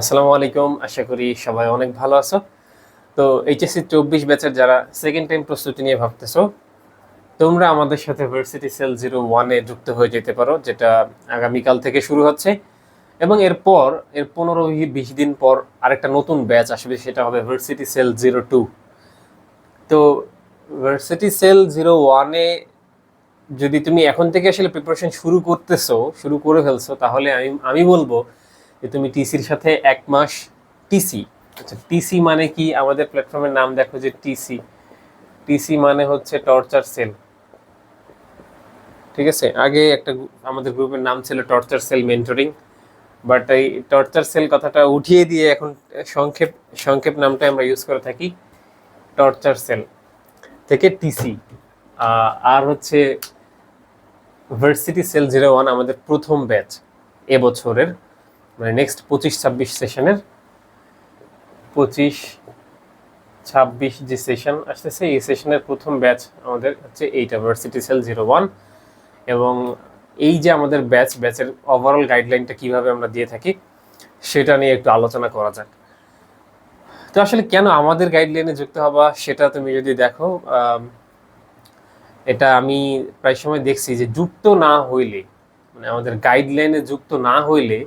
আসসালামু আলাইকুম। আশা করি সবাই অনেক ভালো আছো। তো এইচএসসি চব্বিশ ব্যাচের যারা সেকেন্ড টাইম প্রস্তুতি নিয়ে ভাবতেছো, তোমরা আমাদের সাথে ভার্সিটি সেল জিরো ওয়ানে যুক্ত হয়ে যেতে পারো, যেটা আগামীকাল থেকে শুরু হচ্ছে। এবং এরপর, এর পনেরো বিশ দিন পর আরেকটা নতুন ব্যাচ আসবে, সেটা হবে ভার্সিটি সেল জিরো টু তো ভার্সিটি সেল জিরো ওয়ানে যদি তুমি এখন থেকে আসলে প্রিপারেশন শুরু করতেছো, শুরু করে ফেলছো, তাহলে আমি আমি বলব যে তুমি টিসির সাথে এক মাস টিসি আচ্ছা টিসি মানে কি? আমাদের প্ল্যাটফর্মের নাম দেখো যে টিসি টিসি মানে হচ্ছে টর্চার সেল ঠিক আছে? আগে একটা আমাদের গ্রুপের নাম ছিল টর্চার সেল মেন্টরিং বাট এই টর্চার সেল কথাটা উঠিয়ে দিয়ে এখন সংক্ষেপ সংক্ষেপ নামটা আমরা ইউজ করে থাকি টর্চার সেল থেকে টিসি আর হচ্ছে ভার্সিটি সেল জিরো ওয়ান আমাদের প্রথম ব্যাচ এবছরের মানে নেক্সট পঁচিশ ছাব্বিশ সেশনের পঁচিশ ছাব্বিশ যে সেশন আসতেছে, এই সেশনের প্রথম ব্যাচ আমাদের হচ্ছে এইটা ভার্সিটি সেল জিরো ওয়ান এবং এই যে আমাদের ব্যাচ ব্যাচের ওভারঅল গাইডলাইনটা কীভাবে আমরা দিয়ে থাকি, সেটা নিয়ে একটু আলোচনা করা যাক। তো আসলে কেন আমাদের গাইডলাইনে যুক্ত হবা, সেটা তুমি যদি দেখো এটা আমি প্রায় সময় দেখছি যে যুক্ত না হইলে মানে আমাদের গাইডলাইনে যুক্ত না হইলে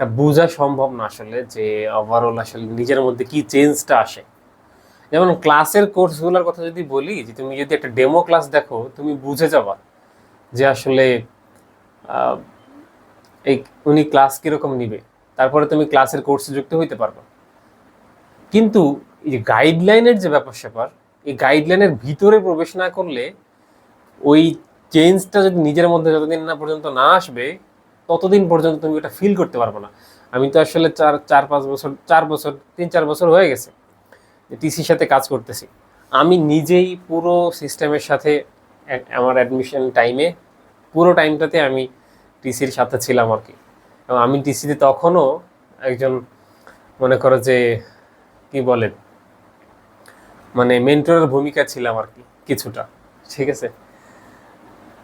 বোঝা সম্ভব না আসলে যে ওভারঅল আসলে নিজের মধ্যে কি চেঞ্জটা আসে। যেমন ক্লাসের কোর্সগুলোর কথা যদি বলি, যে তুমি যদি একটা ডেমো ক্লাস দেখো, তুমি বুঝে যাবা যে আসলে এই উনি ক্লাস কীরকম নিবে। তারপরে তুমি ক্লাসের কোর্সে যুক্ত হইতে পারবে। কিন্তু এই যে গাইডলাইনের যে ব্যাপার স্যাপার, এই গাইডলাইনের ভিতরে প্রবেশ না করলে ওই চেঞ্জটা যদি নিজের মধ্যে যতদিন না পর্যন্ত না আসবে ততদিন পর্যন্ত তুমি ওটা ফিল করতে পারব না। আমি তো আসলে চার চার, পাঁচ বছর, চার বছর, তিন, চার বছর হয়ে গেছে টিসির সাথে কাজ করতেছি। আমি নিজেই পুরো সিস্টেমের সাথে আমার অ্যাডমিশন টাইমে পুরো টাইমটাতে আমি টিসির সাথে ছিলাম আর কি। এবং আমি টিসিতে তখনও একজন মনে করো যে, কি বলে মানে মেন্টরের ভূমিকা ছিলাম আর কি কিছুটা। ঠিক আছে?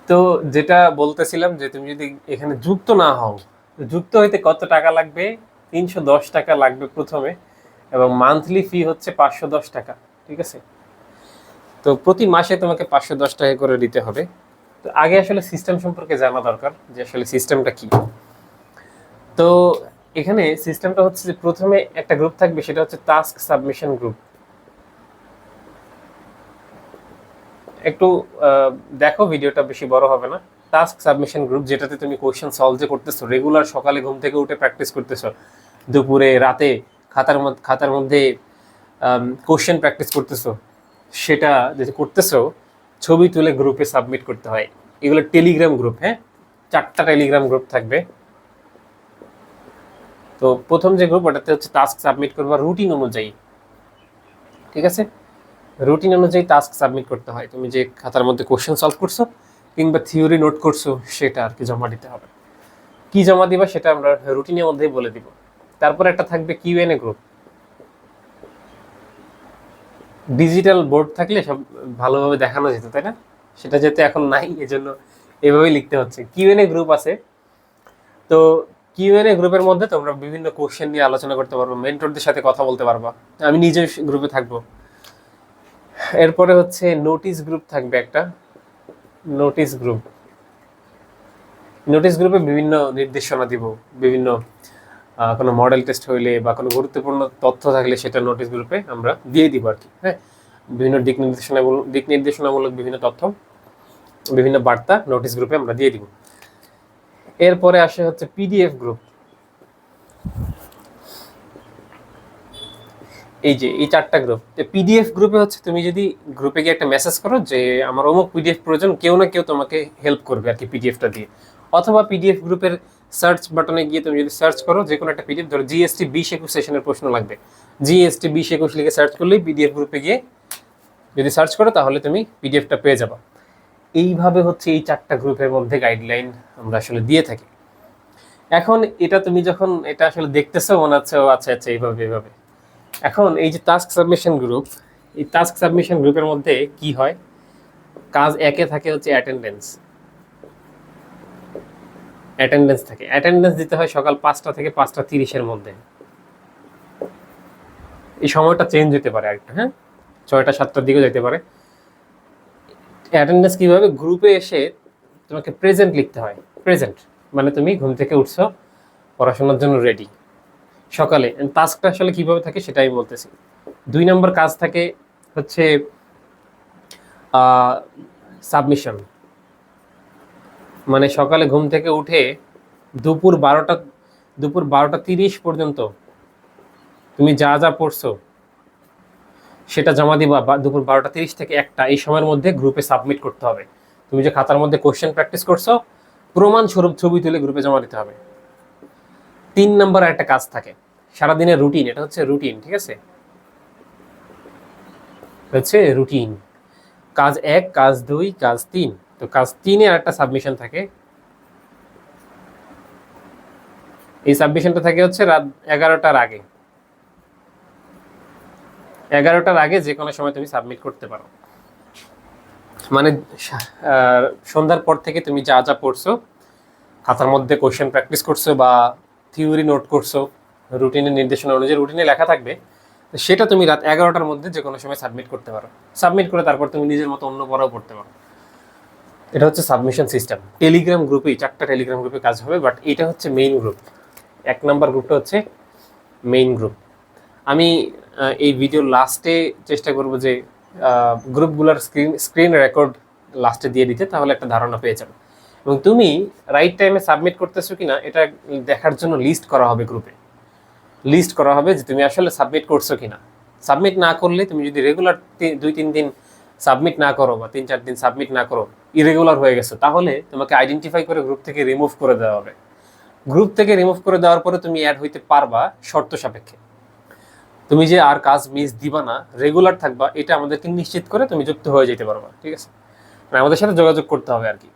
তো যেটা বলতেছিলাম যে তুমি যদি এখানে যুক্ত না হও যুক্ত হইতে কত টাকা লাগবে? তিনশো দশ টাকা লাগবে প্রথমে এবং মান্থলি ফি হচ্ছে পাঁচশো দশ টাকা, ঠিক আছে? তো প্রতি মাসে তোমাকে পাঁচশো দশ টাকা করে দিতে হবে। তো আগে আসলে সিস্টেম সম্পর্কে জানা দরকার যে আসলে সিস্টেমটা কি। তো এখানে সিস্টেমটা হচ্ছে যে প্রথমে একটা গ্রুপ থাকবে, সেটা হচ্ছে টাস্ক সাবমিশন গ্রুপ একটু দেখো ভিডিওটা বেশি বড় হবে না। টাস্ক সাবমিশন গ্রুপ যেটাতে তুমি কোয়েশ্চেন সলভ যে করতেছো রেগুলার সকালে ঘুম থেকে উঠে প্র্যাকটিস করতেছো, দুপুরে, রাতে খাতার মধ্যে খাতার মধ্যে কোয়েশ্চেন প্র্যাকটিস করতেছো, সেটা যেটা করতেছো, ছবি তুলে গ্রুপে সাবমিট করতে হয়। এগুলো টেলিগ্রাম গ্রুপ হ্যাঁ? চারটা টেলিগ্রাম গ্রুপ থাকবে। তো প্রথম যে গ্রুপ ওটাতে হচ্ছে টাস্ক সাবমিট করবা রুটিন অনুযায়ী। ঠিক আছে? রুটিন অনুযায়ী টাস্ক সাবমিট করতে হয়। তুমি যে খাতার মধ্যে কোশ্চেন সলভ করছ কিংবা থিওরি নোট করছ, সেটা আর কি জমা দিতে হবে। কি জমা দিবা সেটা আমরা রুটিনের মধ্যেই বলে দিব। তারপর একটা থাকবে কিউএনএ গ্রুপ ডিজিটাল বোর্ড থাকলে সব ভালোভাবে দেখানো যেত, তাই না? সেটা যেহেতু এখন নাই, এজন্য এভাবেই লিখতে হচ্ছে। কিউএনএ গ্রুপ আছে। তো কিউএনএ গ্রুপের মধ্যে তোমরা বিভিন্ন কোশ্চেন নিয়ে আলোচনা করতে পারব মেন্টরদের সাথে কথা বলতে পারবা। আমি নিজে গ্রুপে থাকব। এরপরে হচ্ছে নোটিশ গ্রুপ থাকবে একটা। নোটিশ গ্রুপ নোটিশ গ্রুপে বিভিন্ন নির্দেশনা দিব। বিভিন্ন কোনো মডেল টেস্ট হইলে বা কোনো গুরুত্বপূর্ণ তথ্য থাকলে সেটা নোটিশ গ্রুপে আমরা দিয়ে দিব আর কি হ্যাঁ? বিভিন্ন দিক নির্দেশনামূলক দিক নির্দেশনামূলক বিভিন্ন তথ্য, বিভিন্ন বার্তা নোটিশ গ্রুপে আমরা দিয়ে দিব। এরপরে আসে হচ্ছে পিডিএফ গ্রুপ এই যে, এই চারটা গ্রুপ পিডিএফ গ্রুপে হচ্ছে তুমি যদি গ্রুপে গিয়ে একটা মেসেজ করো যে, আমার অমুক পিডিএফ প্রয়োজন, কেউ না কেউ তোমাকে হেল্প করবে আর কি পিডিএফটা দিয়ে। অথবা পিডিএফ গ্রুপের সার্চ বাটনে গিয়ে তুমি যদি সার্চ করো যে কোনো একটা পিডিএফ ধরো জিএসটি বিশ একুশ সেশনের প্রশ্ন লাগবে। জিএসটি বিশ একুশ লিখে সার্চ করলেই পিডিএফ গ্রুপে গিয়ে যদি সার্চ করো, তাহলে তুমি পিডিএফটা পেয়ে যাবা। এইভাবে হচ্ছে এই চারটা গ্রুপের মধ্যে গাইডলাইন আমরা আসলে দিয়ে থাকি। এখন এটা তুমি যখন, এটা আসলে দেখতেছো, মনে হচ্ছে আচ্ছা আচ্ছা এইভাবে এইভাবে। এখন এই যে টাস্ক সাবমিশন গ্রুপ এই টাস্ক সাবমিশন গ্রুপের মধ্যে কি হয়? কাজ একে থাকে হচ্ছে অ্যাটেন্ডেন্স অ্যাটেন্ডেন্স থাকে। অ্যাটেন্ডেন্স দিতে হয় সকাল পাঁচটা থেকে পাঁচটা তিরিশের মধ্যে। এই সময়টা চেঞ্জ হতে পারে আরেকটা হ্যাঁ? ছয়টা, সাতটার দিকেও যেতে পারে। অ্যাটেন্ডেন্স কীভাবে? গ্রুপে এসে তোমাকে প্রেজেন্ট লিখতে হয়। প্রেজেন্ট মানে তুমি ঘুম থেকে উঠছো, পড়াশোনার জন্য রেডি সকালে টাস্কটা আসলে কীভাবে থাকে সেটাই বলতেছি। দুই নম্বর কাজ থাকে হচ্ছে সাবমিশন মানে সকালে ঘুম থেকে উঠে দুপুর বারোটা দুপুর বারোটা তিরিশ পর্যন্ত তুমি যা যা পড়ছো, সেটা জমা দিবা দুপুর বারোটা তিরিশ থেকে একটা, এই সময়ের মধ্যে গ্রুপে সাবমিট করতে হবে। তুমি যে খাতার মধ্যে কোশ্চেন প্র্যাকটিস করছ প্রমাণ স্বরূপ ছবি তুলে গ্রুপে জমা দিতে হবে। তিন নম্বর একটা কাজ থাকে। সারাদিনের রুটিন এটা হচ্ছে রুটিন ঠিক আছে? হচ্ছে রুটিন কাজ এক, কাজ দুই, কাজ তিন। তো কাজ তিনে আর একটা সাবমিশন থাকে। এই সাবমিশনটা থাকে হচ্ছে রাত এগারোটার আগে। এগারোটার আগে যে কোনো সময় তুমি সাবমিট করতে পারো। মানে সন্ধ্যার পর থেকে তুমি যা যা পড়ছো, খাতার মধ্যে কোশ্চেন প্র্যাকটিস করছ বা থিওরি নোট করছ, রুটিনের নির্দেশনা অনুযায়ী রুটিনে লেখা থাকবে সেটা তুমি রাত এগারোটার মধ্যে যে কোনো সময় সাবমিট করতে পারো। সাবমিট করে তারপর তুমি নিজের মতো অন্য পড়াও পড়তে পারো। এটা হচ্ছে সাবমিশন সিস্টেম। টেলিগ্রাম গ্রুপেই, চারটা টেলিগ্রাম গ্রুপে কাজ হবে, বাট এটা হচ্ছে মেইন গ্রুপ এক নাম্বার গ্রুপটা হচ্ছে মেইন গ্রুপ আমি এই ভিডিও লাস্টে চেষ্টা করব যে গ্রুপগুলোর স্ক্রিন স্ক্রিন রেকর্ড লাস্টে দিয়ে দিতে, তাহলে একটা ধারণা পেয়ে যাবে। এবং তুমি রাইট টাইমে সাবমিট করতেছো কিনা, এটা দেখার জন্য লিস্ট করা হবে গ্রুপে লিস্ট করা হবে যে তুমি আসলে সাবমিট করছ কিনা। সাবমিট না করলে তুমি যদি রেগুলার দুই, তিন দিন সাবমিট না করো বা তিন, চার দিন সাবমিট না করো ইরেগুলার হয়ে গেছো, তাহলে তোমাকে আইডেন্টিফাই করে গ্রুপ থেকে রিমুভ করে দেওয়া হবে। গ্রুপ থেকে রিমুভ করে দেওয়ার পরে তুমি অ্যাড হইতে পারবা শর্ত সাপেক্ষে। তুমি যে আর কাজ মিস দিবা না রেগুলার থাকবা, এটা আমাদেরকে নিশ্চিত করে তুমি যুক্ত হয়ে যেতে পারবা, ঠিক আছে? মানে আমাদের সাথে যোগাযোগ করতে হবে আর কি।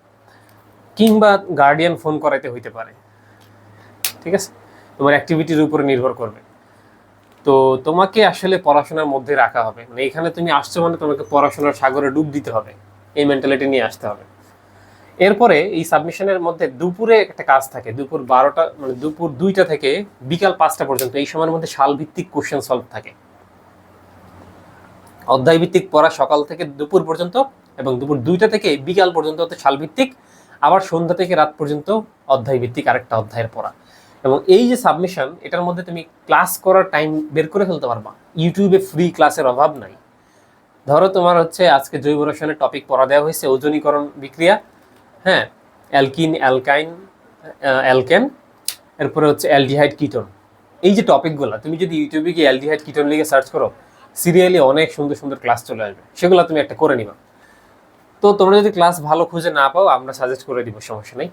কিংবা গার্ডিয়ান ফোন করাইতে হইতে পারে। ঠিক আছে? তোমার অ্যাক্টিভিটির উপরে নির্ভর করবে। তো তোমাকে আসলে পড়াশোনার মধ্যে রাখা হবে। মানে এখানে তুমি আসছো মানে তোমাকে পড়াশোনার সাগরে ডুব দিতে হবে। এই মেন্টালিটি নিয়ে আসতে হবে। এরপরে এই সাবমিশনের মধ্যে দুপুরে একটা কাজ থাকে। দুপুর বারোটা মানে দুপুর দুইটা থেকে বিকাল পাঁচটা পর্যন্ত এই সময়ের মধ্যে সালভিত্তিক কোশ্চেন সলভ থাকে। অধ্যায় ভিত্তিক পড়া সকাল থেকে দুপুর পর্যন্ত এবং দুপুর দুইটা থেকে বিকাল পর্যন্ত হচ্ছে সালভিত্তিক আবার সন্ধ্যা থেকে রাত পর্যন্ত অধ্যায় ভিত্তিক আরেকটা অধ্যায়ের পড়া। এবং এই যে সাবমিশন এটার মধ্যে তুমি ক্লাস করার টাইম বের করে ফেলতে পারবা। ইউটিউবে ফ্রি ক্লাসের অভাব নাই। ধরো তোমার হচ্ছে আজকে জৈব রসায়নের টপিক পড়া দেওয়া হয়েছে, ওজনীকরণ বিক্রিয়া হ্যাঁ? অ্যালকিন অ্যালকাইন অ্যালকেন এরপরে হচ্ছে অ্যালডিহাইড কিটন এই যে টপিকগুলো তুমি যদি ইউটিউবে গিয়ে অ্যালডিহাইড কিটোন লিখে সার্চ করো সিরিয়ালি অনেক সুন্দর সুন্দর ক্লাস চলে আসবে। সেগুলো তুমি একটা করে নিবা। তো তোমরা যদি ক্লাস ভালো খুঁজে না পাও, আমরা সাজেস্ট করে দিব, সমস্যা নেই।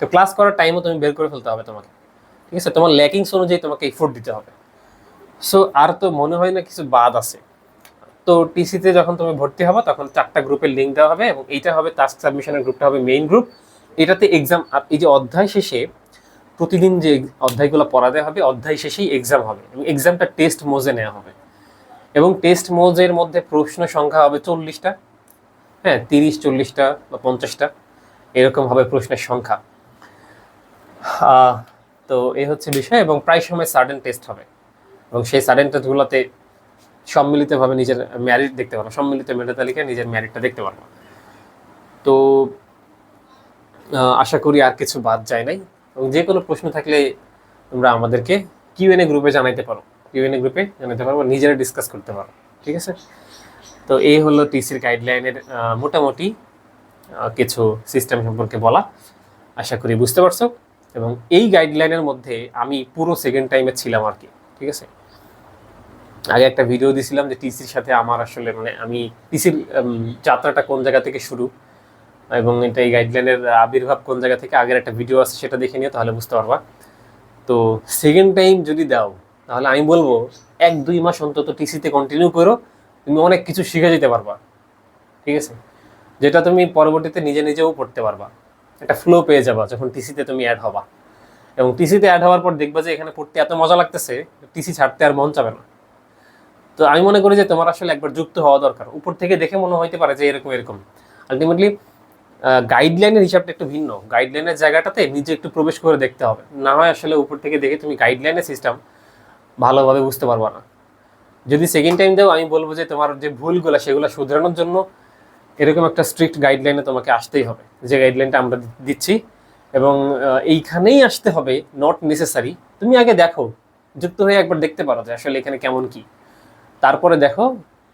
তো ক্লাস করার টাইমও তুমি বের করে ফেলতে হবে তোমাকে। ঠিক আছে? তোমার ল্যাকিংস অনুযায়ী তোমাকে এফোর্ট দিতে হবে। সো আর তো মনে হয় না কিছু বাদ আছে। তো টিসিতে যখন তুমি ভর্তি হবে, তখন চারটা গ্রুপের লিঙ্ক দেওয়া হবে এবং এইটা হবে টাস্ক সাবমিশনের গ্রুপটা হবে মেইন গ্রুপ এটাতে এক্সাম এই যে অধ্যায় শেষে প্রতিদিন যে অধ্যায়গুলো পড়া দেওয়া হবে, অধ্যায় শেষেই এক্সাম হবে এবং এক্সামটা টেস্ট মোজে নেওয়া হবে। এবং টেস্ট মোজের মধ্যে প্রশ্ন সংখ্যা হবে চল্লিশটা। হ্যাঁ তিরিশ, চল্লিশটা বা পঞ্চাশটা এরকম হবে প্রশ্নের সংখ্যা। তো এই হচ্ছে বিষয় এবং প্রায় সময় সার্ডেন টেস্ট হবে। এবং সেই সার্ডেন টেস্টগুলোতে সম্মিলিতভাবে নিজের ম্যারিট দেখতে পারব, সম্মিলিত মেধা তালিকায় নিজের ম্যারিটটা দেখতে পারব। তো আশা করি আর কিছু বাদ যায় নাই। এবং যে কোনো প্রশ্ন থাকলে তোমরা আমাদেরকে কিউএনএ গ্রুপে জানাইতে পারো। কিউএনএ গ্রুপে জানাতে পারব নিজেরা ডিসকাস করতে পারো। ঠিক আছে? তো এই হলো টিসির গাইডলাইনের মোটামুটি কিছু সিস্টেম সম্পর্কে বলা। আশা করি বুঝতে পারছ। এবং এই গাইডলাইনের মধ্যে আমি পুরো সেকেন্ড টাইমে ছিলাম আর কি, ঠিক আছে? আগে একটা ভিডিও দিছিলাম যে টিসির সাথে আমার আসলে মানে আমি টিসির যাত্রাটা কোন জায়গা থেকে শুরু, এবং এটা এই গাইডলাইনের আবির্ভাব কোন জায়গা থেকে আগের একটা ভিডিও আছে সেটা দেখে নিও, তাহলে বুঝতে পারবা। তো সেকেন্ড টাইম যদি দাও, তাহলে আমি বলব, এক দুই মাস অন্তত টিসিতে কন্টিনিউ করো। তুমি অনেক কিছু শিখে যেতে পারবা, ঠিক আছে? যেটা তুমি পরবর্তীতে নিজে নিজেও পড়তে পারবা। একটা ফ্লো পেয়ে যাবা যখন টিসিতে তুমি অ্যাড হবা। এবং টিসিতে অ্যাড হওয়ার পর দেখবা যে এখানে পড়তে এত মজা লাগতেছে টিসি ছাড়তে আর মন চাবে না। তো আমি মনে করি যে তোমার আসলে একবার যুক্ত হওয়া দরকার। উপর থেকে দেখে মনে হইতে পারে যে এরকম এরকম। আলটিমেটলি গাইডলাইনের হিসাবটা একটু ভিন্ন। গাইডলাইনের জায়গাটাতে নিজে একটু প্রবেশ করে দেখতে হবে। না হয় আসলে উপর থেকে দেখে তুমি গাইডলাইনের সিস্টেম ভালোভাবে বুঝতে পারবা না। যদি সেকেন্ড টাইম দাও, আমি বলব যে তোমার যে ভুলগুলো, সেগুলো শুধরানোর জন্য এরকম একটা স্ট্রিক্ট গাইডলাইনে তোমাকে আসতেই হবে। যে গাইডলাইনটা আমরা দিচ্ছি এবং এইখানেই আসতে হবে নট নেসেসারি তুমি আগে দেখো, যুক্ত হয়ে একবার দেখতে পারো যে আসলে এখানে কেমন কি। তারপরে দেখো,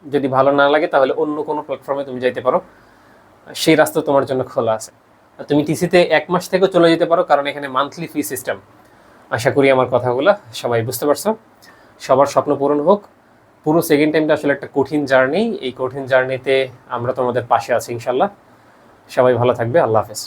যদি ভালো না লাগে তাহলে অন্য কোনো প্ল্যাটফর্মে তুমি যাইতে পারো। সেই রাস্তা তোমার জন্য খোলা আছে। তুমি টিসিতে এক মাস থেকেও চলে যেতে পারো, কারণ এখানে মান্থলি ফি সিস্টেম আশা করি আমার কথাগুলো সবাই বুঝতে পারছ। সবার স্বপ্ন পূরণ হোক। পুরো সেকেন্ড টাইমটা আসলে একটা কঠিন জার্নি এই কঠিন জার্নিতে আমরা তোমাদের পাশে আছি ইনশাল্লাহ সবাই ভালো থাকবে, আল্লাহ হাফেজ।